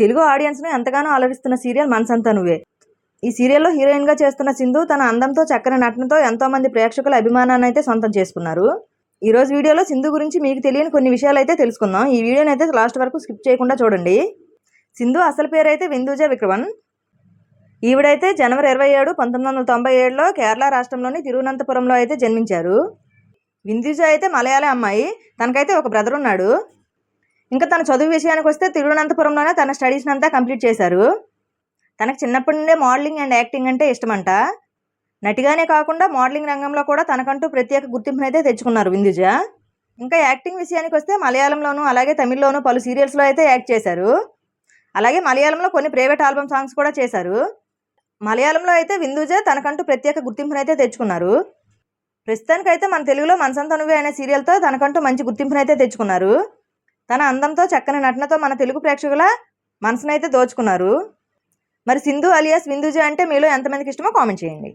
తెలుగు ఆడియన్స్ను ఎంతగానో అలరిస్తున్న సీరియల్ మనసంతా నువ్వే. ఈ సీరియల్లో హీరోయిన్గా చేస్తున్న సింధు తన అందంతో చక్కని నటనతో ఎంతోమంది ప్రేక్షకుల అభిమానాన్ని అయితే సొంతం చేసుకున్నారు. ఈ రోజు వీడియోలో సింధు గురించి మీకు తెలియని కొన్ని విషయాలు అయితే తెలుసుకుందాం. ఈ వీడియోని అయితే లాస్ట్ వరకు స్కిప్ చేయకుండా చూడండి. సింధు అసలు పేరు అయితే విందూజ విక్రమన్. ఈవిడైతే జనవరి ఇరవై ఏడు పంతొమ్మిది వందల తొంభై ఏడులో కేరళ రాష్ట్రంలోని తిరువనంతపురంలో అయితే జన్మించారు. విందూజ అయితే మలయాళీ అమ్మాయి. తనకైతే ఒక బ్రదర్ ఉన్నాడు. ఇంకా తన చదువు విషయానికి వస్తే తిరువనంతపురంలోనే తన స్టడీస్ని అంతా కంప్లీట్ చేశారు. తనకు చిన్నప్పటి నుండే మోడలింగ్ అండ్ యాక్టింగ్ అంటే ఇష్టమంట. నటిగానే కాకుండా మోడలింగ్ రంగంలో కూడా తనకంటూ ప్రత్యేక గుర్తింపునైతే తెచ్చుకున్నారు విందుజ. ఇంకా యాక్టింగ్ విషయానికి వస్తే మలయాళంలోనూ అలాగే తమిళ్ళోనూ పలు సీరియల్స్లో అయితే యాక్ట్ చేశారు. అలాగే మలయాళంలో కొన్ని ప్రైవేట్ ఆల్బమ్ సాంగ్స్ కూడా చేశారు. మలయాళంలో అయితే విందుజ తనకంటూ ప్రత్యేక గుర్తింపునైతే తెచ్చుకున్నారు. ప్రస్తుతానికైతే మన తెలుగులో మనసంత నువ్వే అనే సీరియల్తో తనకంటూ మంచి గుర్తింపునైతే తెచ్చుకున్నారు. తన అందంతో చక్కని నటనతో మన తెలుగు ప్రేక్షకుల మనసునైతే దోచుకున్నారు. మరి సింధు అలియాస్ విందుజ అంటే మీలో ఎంతమందికి ఇష్టమో కామెంట్ చేయండి.